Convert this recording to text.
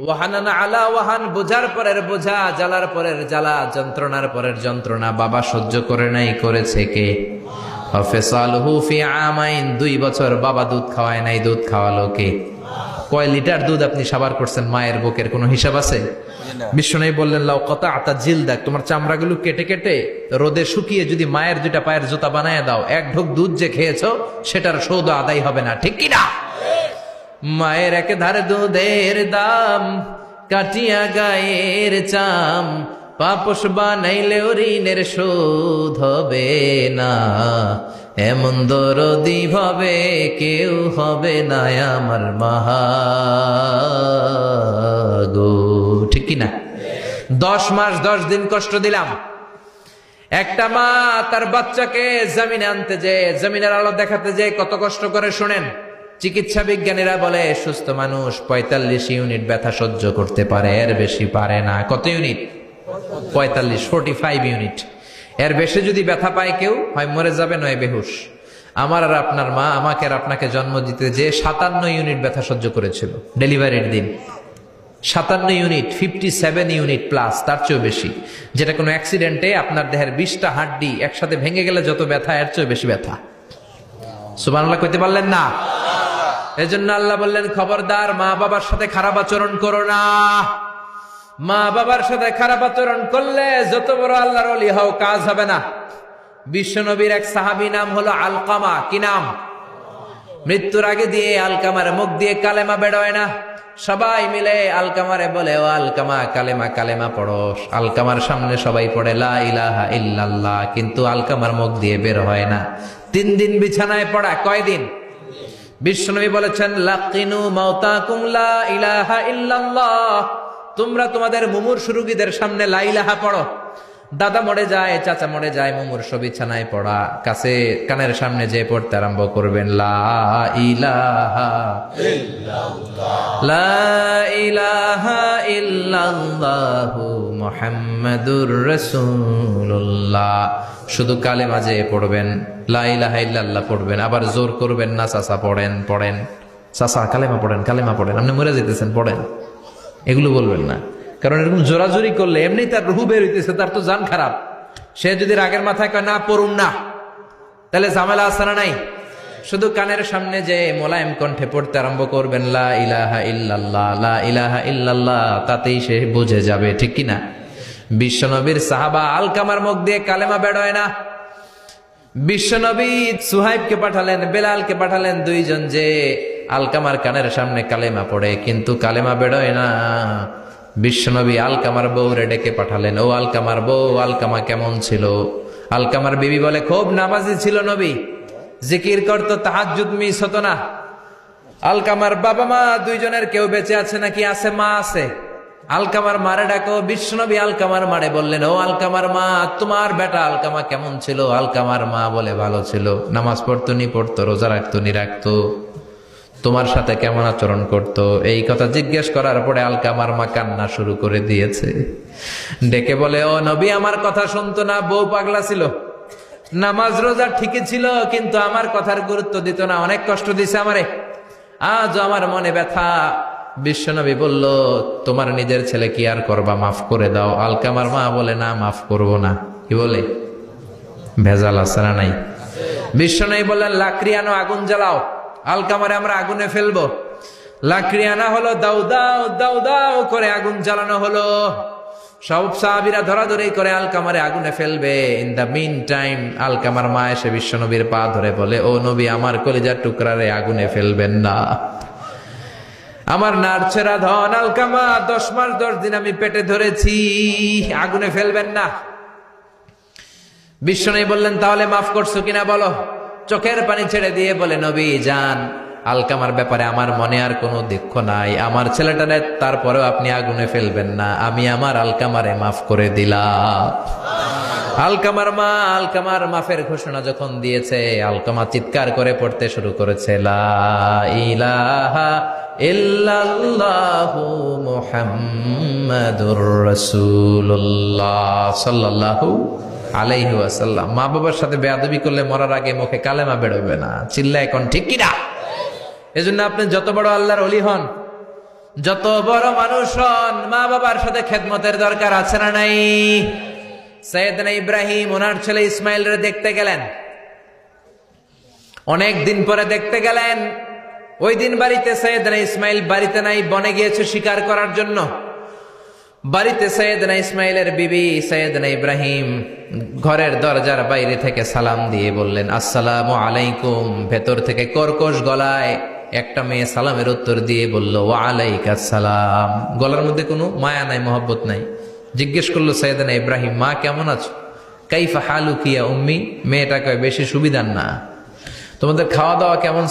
ওয়াহানানা আলা ওয়াহান বোঝার পরের বোঝা জ্বালার পরের জ্বালা যন্ত্রণার পরের যন্ত্রণা বাবা সহ্য করে নাই করেছে কে? আমাইন দুই বছর বাবা দুধ খাওয়ায় নাই দুধ খাওয়ালো কে? কয় লিটার দুধ আপনি সাবার করছেন মায়ের বুকের কোনো হিসাব আছে? বিশ্বনাই বললেন লাউ কত আতা জিল দেখ তোমার চামড়াগুলো কেটে কেটে রোদে শুকিয়ে যদি মায়ের দুইটা পায়ের জুতা বানায় দাও এক ঢোক দুধ যে খেয়েছো সেটার সৌদ আদায় হবে না ঠিক কিনা? মায়ের এক ধার দুধের দাম, কাটিয়া গায়ের চাম। পাপস বানাইলেও ঋণের শোধ হবে না। এমন দরদি ভাবে কেউ হবে না আমার মাহাগো। ঠিক কিনা দশ মাস দশ দিন কষ্ট দিলাম। একটা মা তার বাচ্চাকে জমিনে আনতে যে জমিনের আলো দেখাতে যে কত কষ্ট করে শোনেন। চিকিৎসা বিজ্ঞানীরা বলে, সুস্থ মানুষ পঁয়তাল্লিশ ইউনিট ব্যথা সহ্য করতে পারে, এর বেশি পারে না। কত ইউনিট? পঁয়তাল্লিশ ফোর্টি ফাইভ ইউনিট। এর বেশি যদি ব্যথা পায় কেউ, হয় মরে যাবে নয়, বেহুশ। আমার আর আপনার মা আমাকে আর আপনাকে জন্ম দিতে যে সাতান্ন ইউনিট ব্যথা সহ্য করেছিল, ডেলিভারির দিন। সাতান্ন unit fifty seven unit plus তার চেয়েও বেশি। যেটা কোনো অ্যাক্সিডেন্টে আপনার দেহের বিশটা হাড্ডি একসাথে ভেঙে গেলে যত ব্যথা, এর চেয়েও বেশি ব্যথা। সুবানাল্লাহ কইতে পারলেন না? এজন্য আল্লাহ বললেন, খবরদার, মা বাবার সাথে খারাপ আচরণ করো না। মা বাবার সাথে খারাপ আচরণ করলে যত বড় আল্লাহর অলি হও, কাজ হবে না। বিশ্বনবীর এক সাহাবী নাম হলো আলকামা। কি নাম? মৃত্যুর আগে দিয়ে আলকামার মুখ দিয়ে কালেমা বেরোয় না। সবাই মিলে আলকামারে বলে, ও আলকামা, কালেমা কালেমা পড়ো আলকামার সামনে সবাই পড়ে, লা ইলাহা ইল্লাল্লাহ। কিন্তু আলকামার মুখ দিয়ে বের হয় না। তিন দিন বিছানায় পড়া, কয়দিন? বিশ্বনবী বলেছেন, লাকিনু মাউতাকুম লা ইলাহা ইল্লাল্লাহ। তোমরা তোমাদের মুমূর্ষ রোগীদের সামনে লা ইলাহা পড়ো। দাদা মরে যায়, চাচা মরে যায়, মুমূর্ষ বিছানায় পড়া। কাছে, কানের সামনে যে পড়তে আরম্ভ করবেন, লা ইলাহা লা ইলাহা ইল্লাল্লাহু। মুহাম্মাদুর রাসূলুল্লাহ। শুধু কালে মাঝে পড়বেন, লা ইলাহা ইল্লাল্লাহ পড়বেন, আবার জোর করবেন না, চাচা পড়েন পড়েন। চাচা, কালেমা পড়েন কালেমা পড়েন, আপনি মরে যেতেছেন, পড়েন। এগুলো বলবেন না। কারণ এরকম জোরাজোরি করলে এমনি তার রুহু বের হইতেছে, তার তো জান খারাপ। সে যদি রাগের মাথায় কয়, না পড়ুন না, তাহলে ঝামেলা আছে না নাই? শুধু কানের সামনে যে মোলায়েম কণ্ঠে পড়তে আরম্ভ করবেন, লা ইলাহা ইল্লাল্লাহ, লা ইলাহা ইল্লাল্লাহ, তাতেই সে বুঝে যাবে, ঠিক কি না বিশ্বনবীর সাহাবা আলকামার মুখ দিয়ে কালেমা বেড়ায় না। বিশ্বনবী সুহাইবকে পাঠালেন, বেলালকে পাঠালেন দুইজন যে আলকামার কানের সামনে কালেমা পড়ে, কিন্তু কালেমা বেড়োয় না। বিশ্বনবী আলকামার বউরে ডেকে পাঠালেন, ও আলকামার বউ, আলকামা কেমন ছিল? আলকামার বিবি বলে, খুব নামাজি ছিল নবী, জিকির করতো তাহাজুদ মিস হতো না। আলকামার বাবা মা দুইজনের কেউ বেঁচে আছে নাকি? আছে, মা আছে। আলকামার মারে ডাকো বিষ্ণবী আলকামার মারে বললেন, ও আলকামার মা, তোমার বেটা আলকামা কেমন ছিল? আলকামার মা বলে, ভালো ছিল। নামাজ পড়তো, নি পড়তো, রোজা রাখতো, নি রাখতো। তোমার সাথে কেমন আচরণ করত? এই কথা জিজ্ঞেস করার পরে আলকামার মা কান্না শুরু করে দিয়েছে। ডেকে বলে, ও নবী, আমার কথা শুনতো না, বউ পাগলা ছিল। নামাজ, রোজা ঠিকই ছিল, কিন্তু আমার কথার গুরুত্ব দিত না, অনেক কষ্ট দিছে আমারে। আজ আমার মনে ব্যথা। বিশ্বনবী বলল, তোমার নিজের ছেলে কি আর করবা? মাফ করে দাও। আলকামার মা বলে, না, মাফ করব না। কি বলে? ভেজাল আসারা নাই? বিশ্বনবী বললেন, লাকড়ি আনো, আগুন জ্বালাও। আলকামারে আমরা আগুনে ফেলব। লাকড়ি আনা হলো দাউ দাও দাউ দাও করে আগুন জ্বালানো হলো। সব সাহাবিরা ধরাধরি করে আলকামারে আগুনে ফেলবে। ইন দ্য মিন টাইম আলকামার মা এসে বিশ্বনবীর পা ধরে বলে, ও নবী, আমার কলিজার টুকরারে আগুনে ফেলবেন না। আমার নারছেরা ধন আলকামা, দশ মাস দশ দিন আমি পেটে ধরেছি। আগুনে ফেলবেন না। বিশ্বনবী বললেন, তাহলে মাফ করছ কিনা বলো? চোখের পানি ছেড়ে দিয়ে বলে, নবী, যান। আলকামার ব্যাপারে আমার মনে আর কোনো দুঃখ নাই। আমার ছেলেটা ছেলেটারে তারপরেও আপনি আগুনে ফেলবেন না। আমি আমার আলকামারে মাফ করে দিলাম। আলকামার মা, আলকামার মাফের ঘোষণা যখন দিয়েছে, আলকামা চিৎকার করে পড়তে শুরু করেছে, লা ইলাহা ইল্লাল্লাহু মুহাম্মাদুর রাসূলুল্লাহ সাল্লাল্লাহু আলাইহি ওয়াসাল্লাম। মা বাবার সাথে বেয়াদবি করলে মরার আগে মুখে কালেমা বেরোবে না। চিল্লা এখন ঠিক কিনা? এজন্য আপনি যত বড় আল্লাহর অলি হন, যত বড় মানুষ হন, মা বাবার সাথে খেদমতের দরকার আছে না নাই? সৈয়দনা ইব্রাহিম, ওনার ছেলে ইসমাইল দেখতে গেলেন। অনেক দিন পরে দেখতে গেলেন। ওই দিন বাড়িতে সৈয়দনা ইসমাইল বাড়িতে নাই, বনে গিয়েছে শিকার করার জন্য। বাড়িতে সৈয়দনা ইসমাইলের বিবি সৈয়দনা ইব্রাহিম ঘরের দরজার বাইরে থেকে সালাম দিয়ে বললেন, আসসালাম আলাইকুম। ভেতর থেকে কর্কশ গলায় একটা মেয়ে সালামের উত্তর দিয়ে বলল ওয়ালাইকা সালাম। গলার মধ্যে কোনো মায়া নাই, মহব্বত নাই। জিজ্ঞেস করল, সৈয়দনা ইব্রাহিম, মা কেমন আছো? কাইফা হালু কিয়া উম্মি? মেয়েটা কয় বেশি সুবিধার না। তোমাদের খাওয়া দাওয়া কেমন